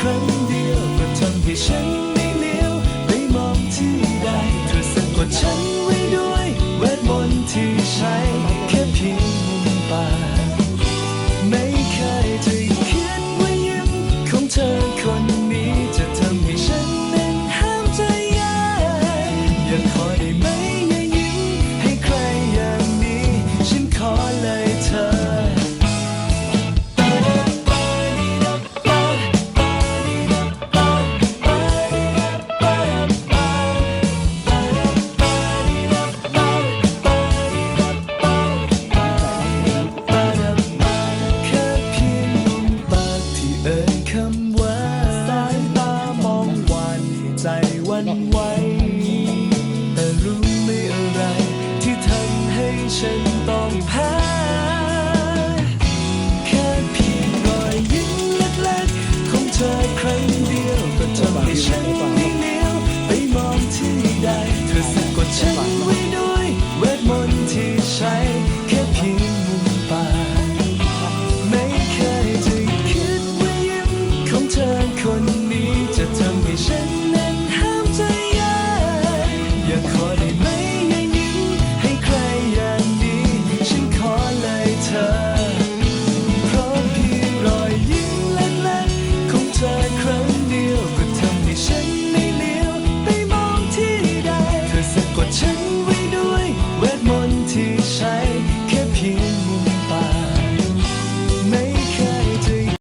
ครั้งเดียวก็ทำให้ฉันไม่เลี้ยวไม่มองที่ใดเธอสะกดฉันไว้ด้วยเวทมนต์ที่ใช้แค่เพียงมุมปากไม่เคยจะเขียนว่ายิ้มของเธอคนนี้จะทำให้ฉันนั้นห้ามใจยายอยากขอได้ ฉันต้องแพ้แค่เพียงรอยยิ้มเล็กๆของเธอครั้งเดียวก็ทำให้ฉัน